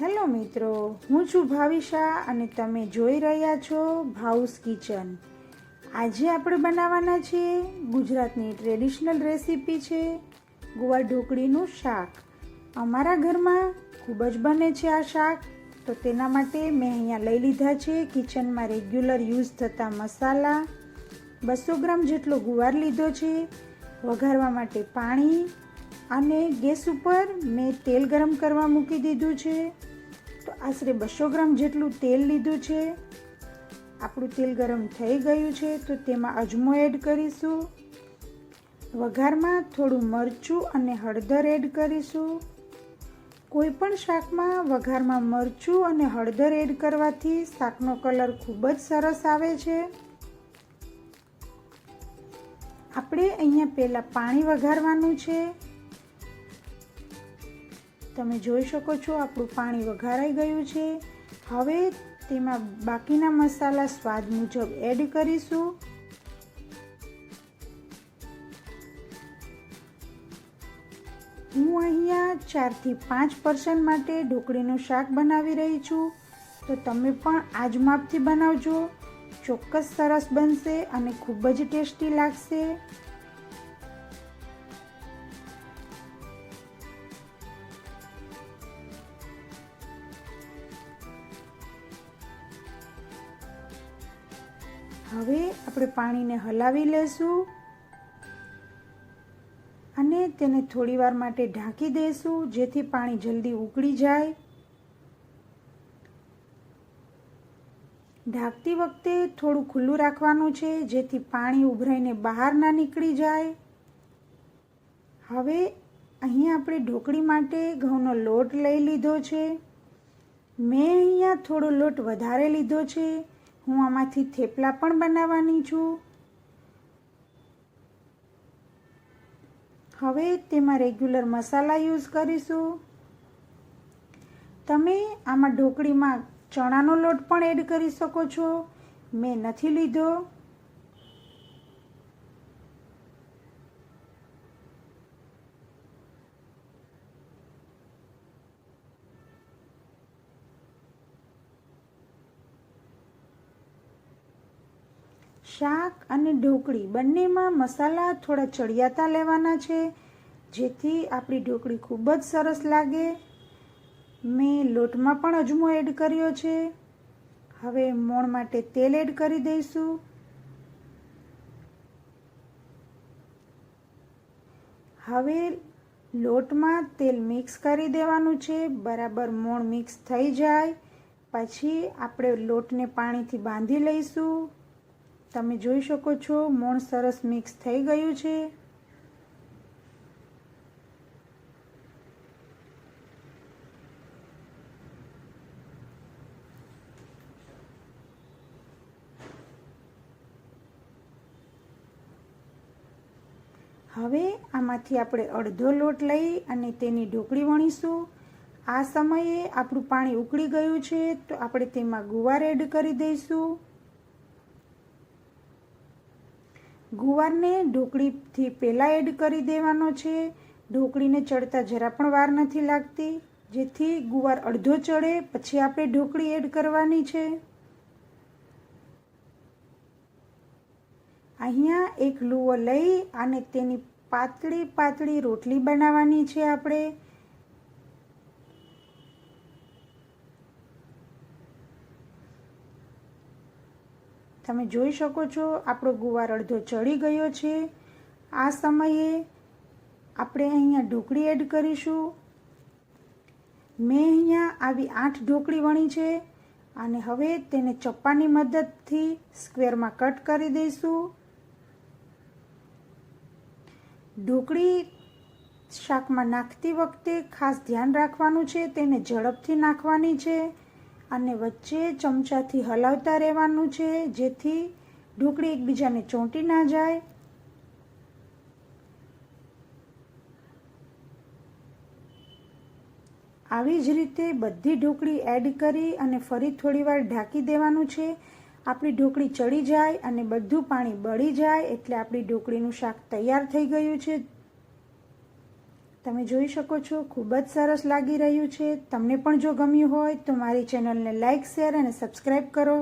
Hello મિત્રો, હું છું ભાવિશા અને તમે જોઈ રહ્યા છો ભાઉસ કિચન. આજે આપણે બનાવવાના છીએ ગુજરાતની ટ્રેડિશનલ રેસીપી છે ગુવા ઢોકળીનું શાક. અમારા ઘરમાં ખૂબ જ બને છે આ શાક, તો તેના માટે મેં અહીંયા લઈ લીધા છે કિચનમાં રેગ્યુલર યુઝ થતા મસાલા, બસો ગ્રામ જેટલો ગુવાર લીધો છે, વઘારવા માટે પાણી અને ગેસ ઉપર મેં તેલ ગરમ કરવા મૂકી દીધું છે. તો આશરે બસો ગ્રામ જેટલું તેલ લીધું છે. આપણું તેલ ગરમ થઈ ગયું છે, તો તેમાં અજમો એડ કરીશું. વઘારમાં થોડું મરચું અને હળદર એડ કરીશું. કોઈ પણ શાકમાં વઘારમાં મરચું અને હળદર એડ કરવાથી શાકનો કલર ખૂબ જ સરસ આવે છે. આપણે અહીંયા પહેલાં પાણી વઘારવાનું છે. તમે જોઈ શકો છો, આપણું પાણી વઘારાઈ ગયું છે. હવે તેમાં બાકીના મસાલા સ્વાદ મુજબ એડ કરીશું. હું અહીંયા ચારથી પાંચ પર્સન માટે ઢોકળીનું શાક બનાવી રહી છું. તો તમે પણ આજ માપથી બનાવજો. ચોક્કસ સરસ બનશે અને ખૂબ જ ટેસ્ટી લાગશે. હવે આપણે પાણીને હલાવી લેશું અને તેને થોડીવાર માટે ઢાંકી દઈશું જેથી પાણી જલ્દી ઉકળી જાય. ઢાંકતી વખતે થોડું ખુલ્લું રાખવાનું છે, જેથી પાણી ઉભરાઈને બહાર ના નીકળી જાય. હવે અહીંયા આપણે ઢોકળી માટે ઘઉંનો લોટ લઈ લીધો છે. મેં અહીંયા થોડો લોટ વધારે લીધો છે. હું આમાંથી થેપલા પણ બનાવવાની છું. હવે તેમાં રેગ્યુલર મસાલા યુઝ કરીશું. તમે આમાં ઢોકળીમાં ચણાનો લોટ પણ એડ કરી શકો છો. મેં નથી લીધો. શાક અને ઢોકળી બંનેમાં મસાલા થોડા ચડિયાતા લેવાના છે, જેથી આપણી ઢોકળી ખૂબ જ સરસ લાગે. મેં લોટમાં પણ અજમો એડ કર્યો છે. હવે મોણ માટે તેલ એડ કરી દઈશું. હવે લોટમાં તેલ મિક્સ કરી દેવાનું છે. બરાબર મોણ મિક્સ થઈ જાય. પછી આપણે લોટને પાણીથી બાંધી લઈશું. તમે જોઈ શકો છો, મોણ સરસ મિક્સ થઈ ગયું છે. હવે આમાંથી આપણે અડધો લોટ લઈ અને તેની ઢોકળી વણીશું. આ સમયે આપણું પાણી ઉકળી ગયું છે, તો આપણે તેમાં ગુવાર એડ કરી દઈશું. ગુવારને ઢોકળીથી પહેલાં એડ કરી દેવાનો છે. ઢોકળીને ચડતા જરા પણ વાર નથી લાગતી, જેથી ગુવાર અડધો ચડે, પછી આપણે ઢોકળી એડ કરવાની છે. અહીંયા એક લુવો લઈ અને તેની પાતળી પાતળી રોટલી બનાવવાની છે આપણે. તમે જોઈ શકો છો, આપણો ગુવાર અડધો ચડી ગયો છે. આ સમયે આપણે અહીંયા ઢોકળી એડ કરીશું. મેં અહીંયા આવી આઠ ઢોકળી વણી છે અને હવે તેને ચપ્પાની મદદથી સ્ક્વેરમાં કટ કરી દઈશું. ઢોકળી શાકમાં નાખતી વખતે ખાસ ધ્યાન રાખવાનું છે, તેને ઝડપથી નાખવાની છે. અને વચ્ચે ચમચાથી હલાવતા રહેવાનું છે, જેથી ઢોકળી એકબીજાને ચોંટી ના જાય. આવી જ રીતે બધી ઢોકળી એડ કરી અને ફરી થોડીવાર ઢાંકી દેવાનું છે. આપણી ઢોકળી ચડી જાય અને બધું પાણી બળી જાય એટલે આપણી ઢોકળીનું શાક તૈયાર થઈ ગયું છે. તમે જોઈ શકો છો, ખૂબ જ સરસ લાગી રહ્યું છે. તમને પણ જો ગમ્યું હોય તો મારી ચેનલને લાઇક શેર અને સબસ્ક્રાઈબ કરો.